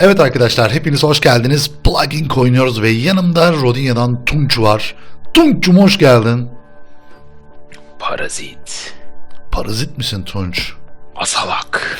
Evet arkadaşlar hepiniz hoş geldiniz. Plugin oynuyoruz ve yanımda Rodinya'dan Tunç var. Tunç'cum hoş geldin. Parazit. Parazit misin Tunç? Asalak.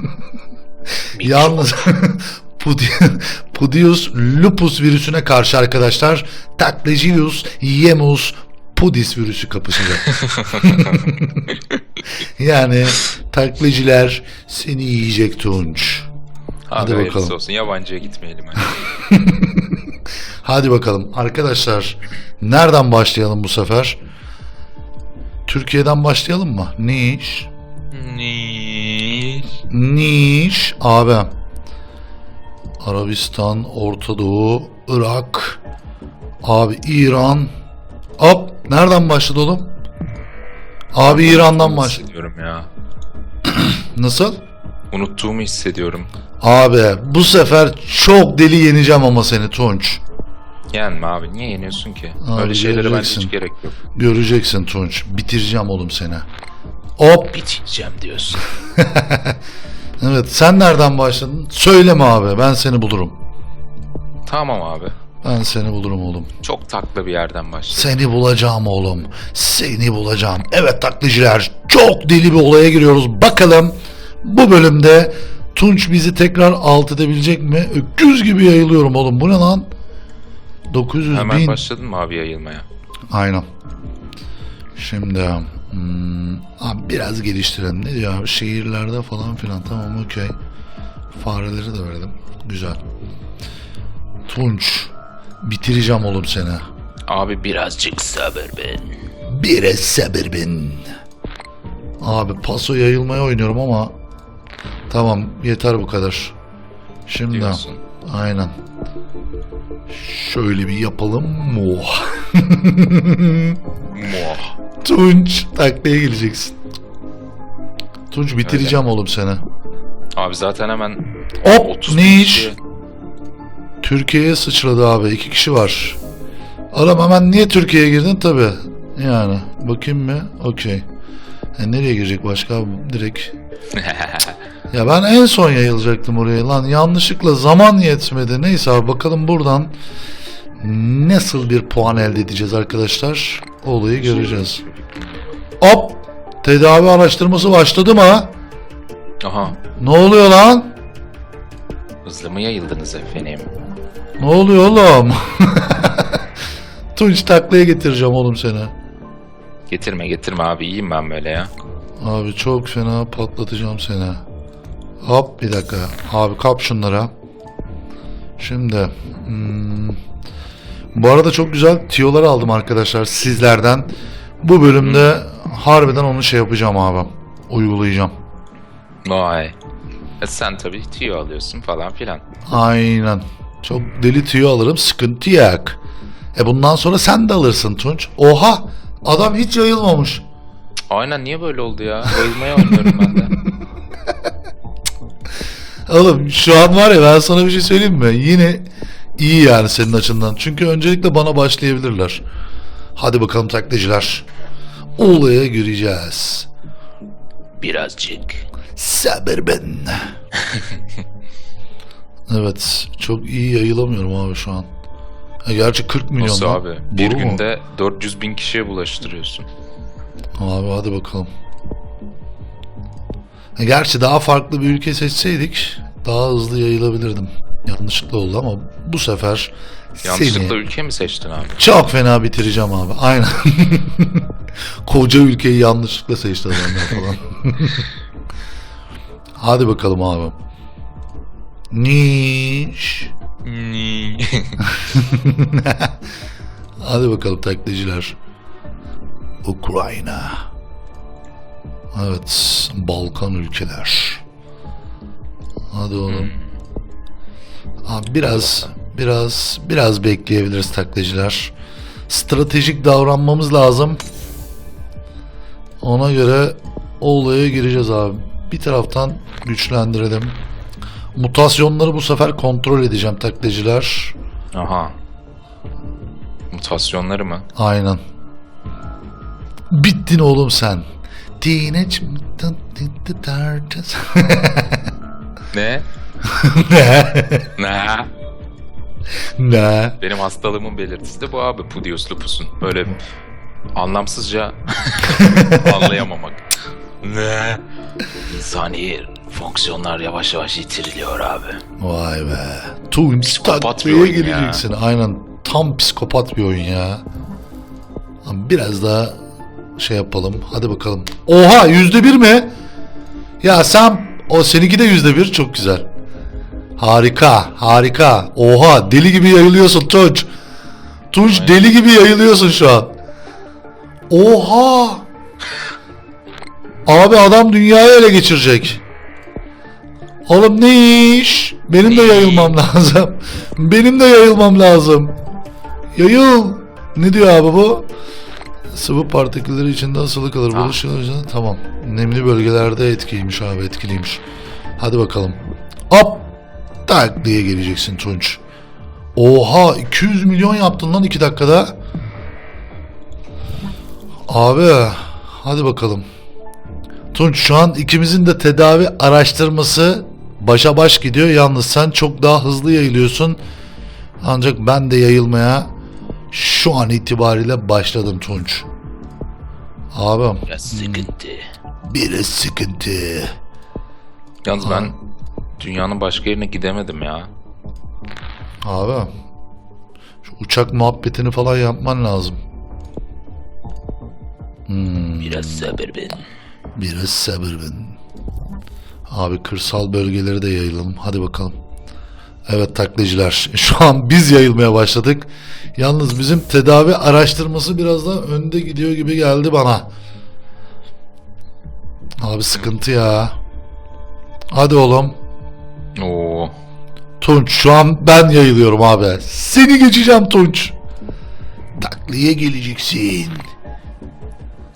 Yalnız Pudi- Pudius lupus virüsüne karşı arkadaşlar Taklejilius yemus pudis virüsü kapışacak. yani takleciler seni yiyecek Tunç. Hadi bakalım. bakalım. olsun. Yabancıya gitmeyelim. Hadi. Hadi bakalım arkadaşlar nereden başlayalım bu sefer? Türkiye'den başlayalım mı? Niş. Niş. Niş abi. Arabistan, Orta Doğu, Irak, abi İran. Hop nereden başladı oğlum? Abi İran'dan başladı. ya. Nasıl? Unuttuğumu hissediyorum. Abi bu sefer çok deli yeneceğim ama seni Tunç. Yenme abi. Niye yeniyorsun ki? Abi Öyle şeylere bence göreceksin. hiç gerek yok. Göreceksin Tunç. Bitireceğim oğlum seni. Hop Biteceğim diyorsun. Evet sen nereden başladın? Söyleme abi ben seni bulurum. tamam abi. Ben seni bulurum oğlum. Çok taklı bir yerden başla. Seni bulacağım oğlum. Seni bulacağım. Evet takliciler çok deli bir olaya giriyoruz. Bakalım bu bölümde Tunç bizi tekrar alt edebilecek mi? Öküz gibi yayılıyorum oğlum. Bu ne lan? 900 Hemen bin. başladın mı abi yayılmaya? Aynen. Şimdi hmm, abi biraz geliştirelim. Ne diyor abi? Şehirlerde falan filan. Tamam okey. Fareleri de verdim. Güzel. Tunç. Bitireceğim oğlum seni. Abi birazcık sabır ben. Bir sabır bin. Abi paso yayılmaya oynuyorum ama tamam yeter bu kadar. Şimdi Diyorsun. aynen. Şöyle bir yapalım mı? Muah. Tunç taklaya geleceksin. Tunç bitireceğim oğlum seni. Abi zaten hemen Hop 30 ne iş? kişi- Türkiye'ye sıçradı abi. iki kişi var. Adam hemen niye Türkiye'ye girdin tabi. Yani bakayım mı? Okey. E, nereye girecek başka? Direkt. Ya ben en son yayılacaktım oraya lan. Yanlışlıkla zaman yetmedi. Neyse abi bakalım buradan nasıl bir puan elde edeceğiz arkadaşlar. Olayı göreceğiz. Hop! Tedavi araştırması başladı mı? Aha. Ne oluyor lan? Hızlı mı yayıldınız efendim? Ne oluyor oğlum? Tunç taklaya getireceğim oğlum seni. Getirme getirme abi iyiyim ben böyle ya. Abi çok fena patlatacağım seni. Hop bir dakika. Abi kap şunlara. Şimdi. hmm, bu arada çok güzel tiyolar aldım arkadaşlar sizlerden. Bu bölümde harbiden onu şey yapacağım abi. Uygulayacağım. Vay. E sen tabii tüyo alıyorsun falan filan. Aynen. Çok deli tüyo alırım sıkıntı yok. E bundan sonra sen de alırsın Tunç. Oha! Adam hiç yayılmamış. Aynen niye böyle oldu ya? Bayılmaya oynuyorum ben de. Oğlum şu an var ya ben sana bir şey söyleyeyim mi? Yine iyi yani senin açından. Çünkü öncelikle bana başlayabilirler. Hadi bakalım taklitciler. Olaya gireceğiz. Birazcık. Sabır ben. evet çok iyi yayılamıyorum abi şu an. Ha, gerçi 40 milyon Nasıl abi? Bir Doğru mu? günde 400 bin kişiye bulaştırıyorsun. Abi hadi bakalım. Gerçi daha farklı bir ülke seçseydik daha hızlı yayılabilirdim. Yanlışlıkla oldu ama bu sefer Yanlışlıkla seni ülke mi seçtin abi? çok fena bitireceğim abi. Aynen. Koca ülkeyi yanlışlıkla seçti adamlar falan. hadi bakalım abi. Niş. Hadi bakalım taklitciler. Ukrayna. Evet, Balkan ülkeler. Hadi oğlum. Abi biraz biraz biraz bekleyebiliriz taklitciler. Stratejik davranmamız lazım. Ona göre o olaya gireceğiz abi. Bir taraftan güçlendirelim. Mutasyonları bu sefer kontrol edeceğim taklitciler. Aha. Mutasyonları mı? Aynen. Bittin oğlum sen. Teenage Turtles. Ne? ne? Ne? ne? Benim hastalığımın belirtisi de bu abi. Pudius lupus'un. Böyle anlamsızca anlayamamak. Ne? İnsani fonksiyonlar yavaş yavaş yitiriliyor abi. Vay be. Tunç Psikopat bir oyun ya. geleceksin. Aynen. Tam psikopat bir oyun ya. Biraz daha şey yapalım. Hadi bakalım. Oha yüzde bir mi? Ya sen o seninki de yüzde bir çok güzel. Harika harika. Oha deli gibi yayılıyorsun Tunç. Tunç Aynen. deli gibi yayılıyorsun şu an. Oha. Abi adam dünyayı ele geçirecek. Oğlum ne iş? Benim de yayılmam lazım. Benim de yayılmam lazım. Yayıl. Ne diyor abi bu? Sıvı partikülleri içinde asılı kalır. Ah. Buluşur. Tamam. Nemli bölgelerde etkiymiş abi etkiliymiş. Hadi bakalım. Hop. Tak diye geleceksin Tunç. Oha 200 milyon yaptın lan 2 dakikada. Abi hadi bakalım. Tunç şu an ikimizin de tedavi araştırması başa baş gidiyor. Yalnız sen çok daha hızlı yayılıyorsun. Ancak ben de yayılmaya şu an itibariyle başladım Tunç. Abim Ya sıkıntı. bir sıkıntı. Yalnız ben dünyanın başka yerine gidemedim ya. Abi şu uçak muhabbetini falan yapman lazım. Biraz sabır ben. Biraz sabır ben. Abi kırsal bölgeleri de yayılalım. Hadi bakalım. Evet taklacılar. Şu an biz yayılmaya başladık. Yalnız bizim tedavi araştırması biraz daha önde gidiyor gibi geldi bana. Abi sıkıntı ya. Hadi oğlum. Oo. Tunç şu an ben yayılıyorum abi. Seni geçeceğim Tunç. Takliye geleceksin.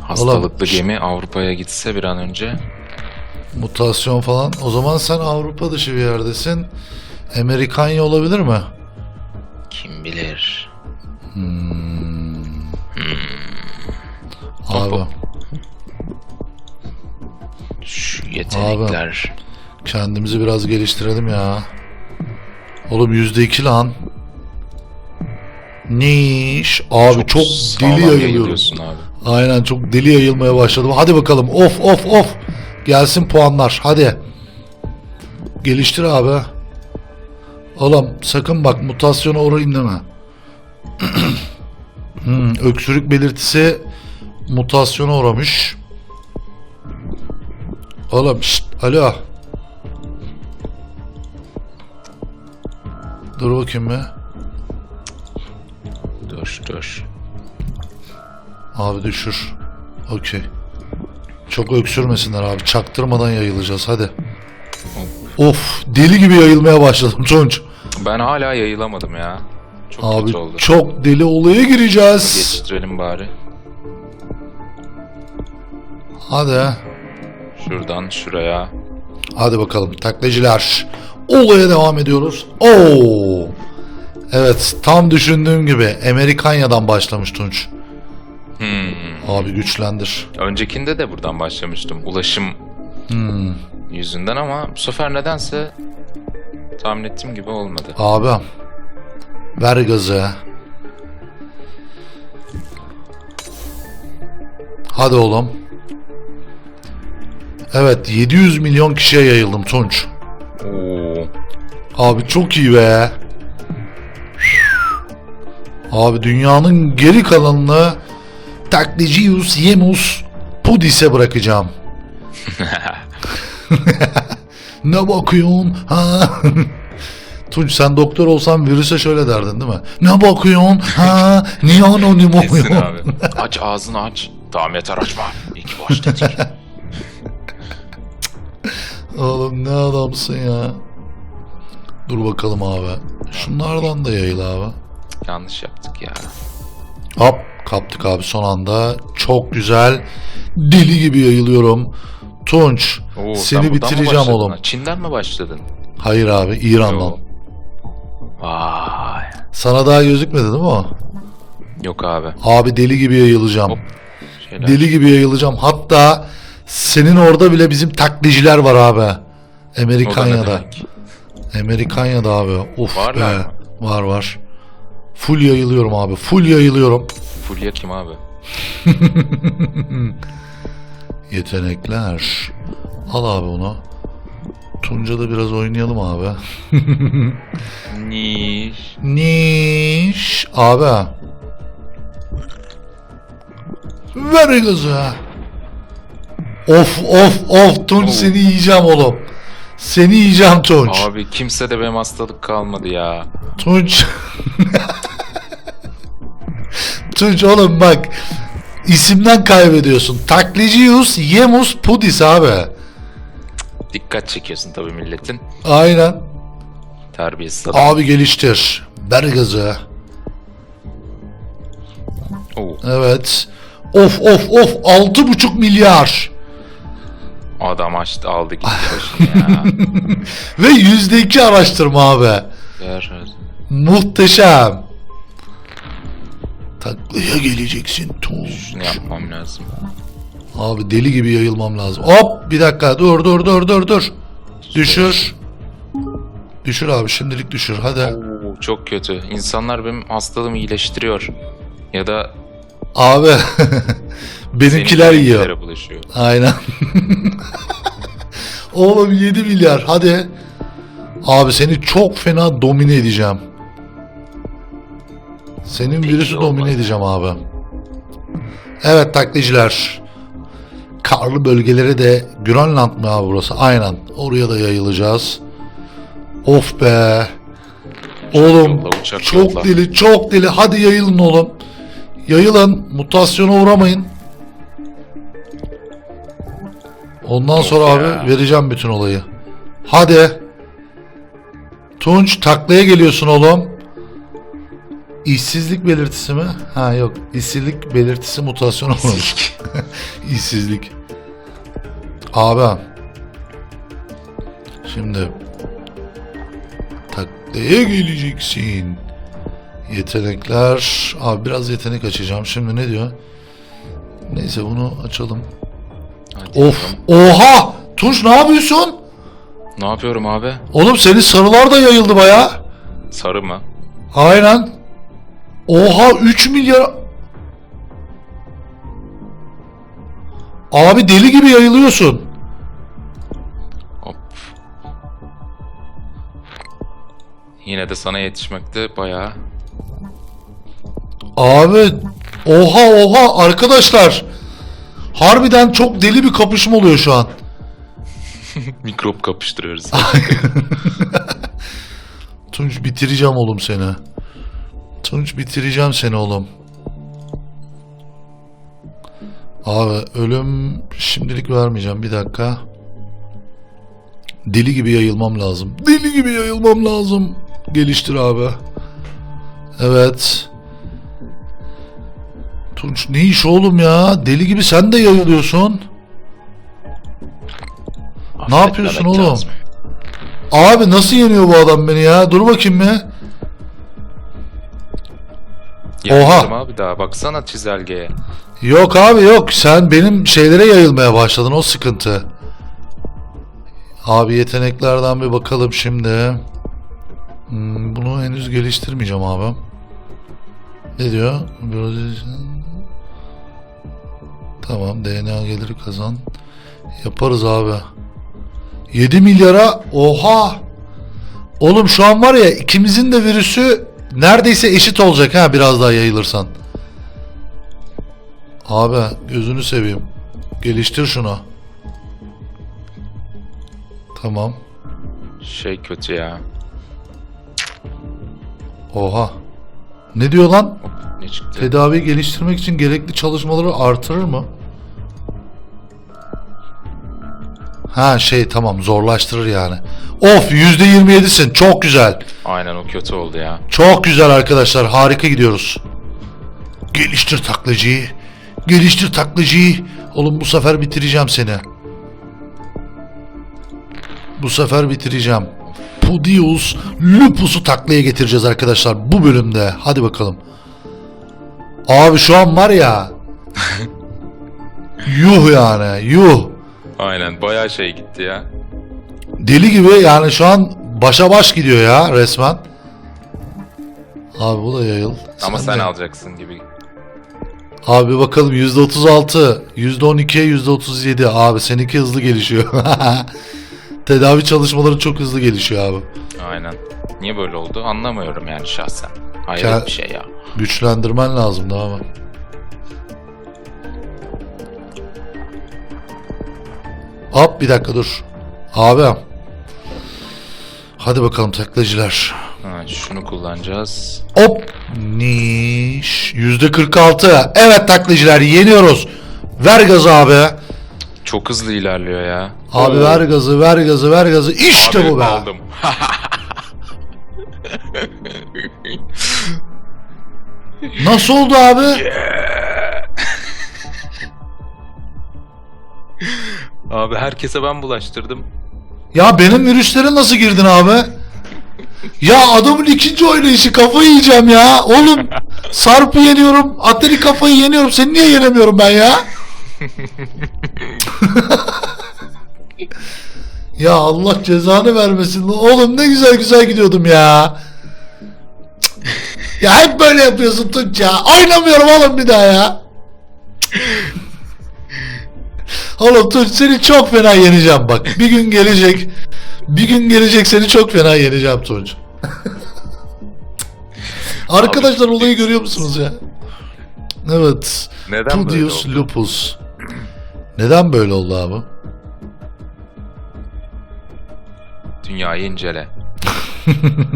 Hastalıklı Oğlum, gemi Avrupa'ya gitse bir an önce. Mutasyon falan. O zaman sen Avrupa dışı bir yerdesin. Amerikanya olabilir mi? Kim bilir. Abi Şu yetenekler. kendimizi biraz geliştirelim ya. Oğlum yüzde iki lan. Niş. Abi çok, sağlam deli abi. Aynen çok deli yayılmaya başladım. Hadi bakalım. Of of of. Gelsin puanlar. Hadi. Geliştir abi. Oğlum sakın bak mutasyona uğrayayım deme. hmm, öksürük belirtisi mutasyona uğramış. Oğlum şşt, alo. Dur bakayım bir. Dur dur. Abi düşür. Okey. Çok öksürmesinler abi. Çaktırmadan yayılacağız hadi. Of deli gibi yayılmaya başladım Tunç. Ben hala yayılamadım ya. Çok Abi kötü oldu. çok deli olaya gireceğiz. Geçiştirelim bari. Hadi. Şuradan şuraya. Hadi bakalım taklacılar. Olaya devam ediyoruz. Oo. Evet tam düşündüğüm gibi Amerikanya'dan başlamış Tunç. Hmm. Abi güçlendir. Öncekinde de buradan başlamıştım. Ulaşım Hmm. yüzünden ama bu sefer nedense tahmin ettiğim gibi olmadı. Abi. Ver gazı. Hadi oğlum. Evet 700 milyon kişiye yayıldım Tunç. Oo. Abi çok iyi be. Abi dünyanın geri kalanını Taklicius Yemus Pudis'e bırakacağım. ne bakıyorsun? Ha? Tunç sen doktor olsan virüse şöyle derdin değil mi? Ne bakıyorsun? Ha? Niye anonim Kesin oluyorsun? abi. Aç ağzını aç. Tamam yeter açma. İyi ki başladık. Oğlum ne adamsın ya. Dur bakalım abi. Şunlardan da yayıl abi. Yanlış yaptık ya. Hop kaptık abi son anda. Çok güzel. Deli gibi yayılıyorum. Tunç Oo, sen seni buradan mı bitireceğim başladın oğlum. ha? Çin'den mi başladın? Hayır abi İran'dan. Vay. Sana daha gözükmedi değil mi o? Yok abi. Abi deli gibi yayılacağım. Hop. Şeyler. Deli gibi yayılacağım. Hatta senin orada bile bizim takliciler var abi. O da ne Amerikanya'da. demek? Amerikanya'da abi. Of Varlar be. mı? Var var. Full yayılıyorum abi. Full yayılıyorum. Fulya kim abi? Yetenekler. Al abi onu. Tunca'da biraz oynayalım abi. Niş. Niş. Abi. Ver gazı. Of of of Tunç Oo. seni yiyeceğim oğlum. Seni yiyeceğim Tunç. Abi kimse de benim hastalık kalmadı ya. Tunç. Tunç oğlum bak. İsimden kaybediyorsun. Taklicius Yemus Pudis abi. Dikkat çekiyorsun tabii milletin. Aynen. Terbiyesiz adam. Abi geliştir. Ver gazı. Oo, Evet. Of of of. Altı buçuk milyar. adam açtı aldı gitti başını ya. Ve yüzde iki araştırma abi. Ver. Muhteşem. Taklaya geleceksin Tunç. Şunu yapmam lazım. Abi deli gibi yayılmam lazım. Hop bir dakika dur dur dur dur dur. Düşür. Düşür abi şimdilik düşür hadi. Oo, çok kötü. İnsanlar benim hastalığımı iyileştiriyor. Ya da Abi benimkiler senin yiyor. benimkilere bulaşıyor. Aynen. Oğlum 7 milyar hadi. Abi seni çok fena domine edeceğim. Senin virüsü domine edeceğim abi. Evet takliciler. Karlı bölgelere de Grönland mı abi burası? Aynen. Oraya da yayılacağız. Of be. Oğlum uçak çok yolla. deli çok deli. Hadi yayılın oğlum. Yayılın. Mutasyona uğramayın. Ondan Of sonra ya. abi vereceğim bütün olayı. Hadi. Tunç taklaya geliyorsun oğlum. İşsizlik belirtisi mi? Ha yok. İşsizlik belirtisi mutasyon olmamış. İşsizlik. Abi. Şimdi taklaya geleceksin. Yetenekler. Abi biraz yetenek açacağım. Şimdi ne diyor? Neyse bunu açalım. Hadi Of. bakalım. Oha! Tunç ne yapıyorsun? Ne yapıyorum abi? Oğlum senin sarılar da yayıldı baya. Sarı mı? Aynen. Oha 3 milyar. Abi deli gibi yayılıyorsun. Hop. Yine de sana yetişmekte bayağı Abi oha oha arkadaşlar. Harbiden çok deli bir kapışma oluyor şu an. mikrop kapıştırıyoruz. Tunç bitireceğim oğlum seni. Tunç bitireceğim seni oğlum. Abi ölüm şimdilik vermeyeceğim bir dakika. Deli gibi yayılmam lazım. Deli gibi yayılmam lazım. Geliştir abi. Evet. Tunç ne iş oğlum ya? Deli gibi sen de yayılıyorsun. Ne yapıyorsun Affetmemek oğlum? lazım. Abi nasıl yeniyor bu adam beni ya? Dur bakayım Yapmadım abi daha baksana çizelgeye. Yok abi yok. Sen benim şeylere yayılmaya başladın. O sıkıntı. Abi yeteneklerden bir bakalım şimdi. Hmm, bunu henüz geliştirmeyeceğim abi. Ne diyor? Tamam DNA geliri kazan. Yaparız abi. 7 milyara oha. Oğlum şu an var ya ikimizin de virüsü neredeyse eşit olacak ha biraz daha yayılırsan. Abi gözünü seveyim. Geliştir şunu. Tamam. Şey kötü ya. Oha. Ne diyor lan? Ne çıktı? Tedavi geliştirmek için gerekli çalışmaları artırır mı? Ha şey tamam zorlaştırır yani. Of %27'sin çok güzel. Aynen o kötü oldu ya. Çok güzel arkadaşlar harika gidiyoruz. Geliştir taklacıyı. Geliştir taklacıyı. Oğlum bu sefer bitireceğim seni. Bu sefer bitireceğim. Pudius Lupus'u taklaya getireceğiz arkadaşlar bu bölümde. Hadi bakalım. Abi şu an var ya. yuh yani yuh. Aynen bayağı şey gitti ya. Deli gibi yani şu an başa baş gidiyor ya resmen. Abi bu da yayıl. Ama sen de- alacaksın gibi. Abi bakalım %36, %12'ye %37. Abi seninki hızlı gelişiyor. Tedavi çalışmaları çok hızlı gelişiyor abi. Aynen. Niye böyle oldu anlamıyorum yani şahsen. Hayret bir şey ya. Güçlendirmen lazım ama. Hop bir dakika dur. Abi. Hadi bakalım taklacılar. Ha, şunu kullanacağız. Hop. Niş. Yüzde 46. Evet taklacılar yeniyoruz. Ver gazı abi. Çok hızlı ilerliyor ya. Abi Oo. ver gazı ver gazı ver gazı. İşte Abi bu be. Aldım. Nasıl oldu abi? Abi herkese ben bulaştırdım. Ya benim virüslere nasıl girdin abi? Ya adamın ikinci oynayışı kafayı yiyeceğim ya. Oğlum Sarp'ı yeniyorum. Atari kafayı yeniyorum. Seni niye yenemiyorum ben ya? ya Allah cezanı vermesin. Oğlum ne güzel güzel gidiyordum ya. ya hep böyle yapıyorsun Tunç ya. Oynamıyorum oğlum bir daha ya. Oğlum Tunç seni çok fena yeneceğim bak. Bir gün gelecek. Bir gün gelecek seni çok fena yeneceğim Tunç. Arkadaşlar olayı görüyor musunuz ya? Evet. Neden böyle Tudius oldu? lupus. Neden böyle oldu abi? Dünyayı incele.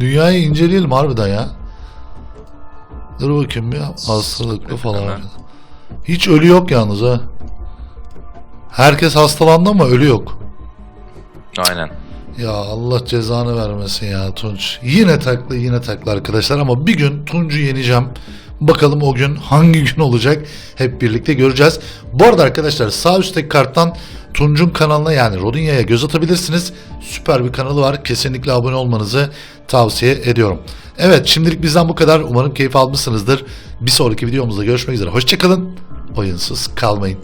Dünyayı inceleyelim harbiden ya. Dur bakayım bir hastalıklı falan. Hiç ölü yok yalnız ha. Herkes hastalandı ama ölü yok. Aynen. Ya Allah cezanı vermesin ya Tunç. Yine taklı yine taklı arkadaşlar ama bir gün Tunç'u yeneceğim. Bakalım o gün hangi gün olacak hep birlikte göreceğiz. Bu arada arkadaşlar sağ üstteki karttan Tunç'un kanalına yani Rodinya'ya göz atabilirsiniz. Süper bir kanalı var. Kesinlikle abone olmanızı tavsiye ediyorum. Evet şimdilik bizden bu kadar. Umarım keyif almışsınızdır. Bir sonraki videomuzda görüşmek üzere. Hoşçakalın. Oyunsuz kalmayın.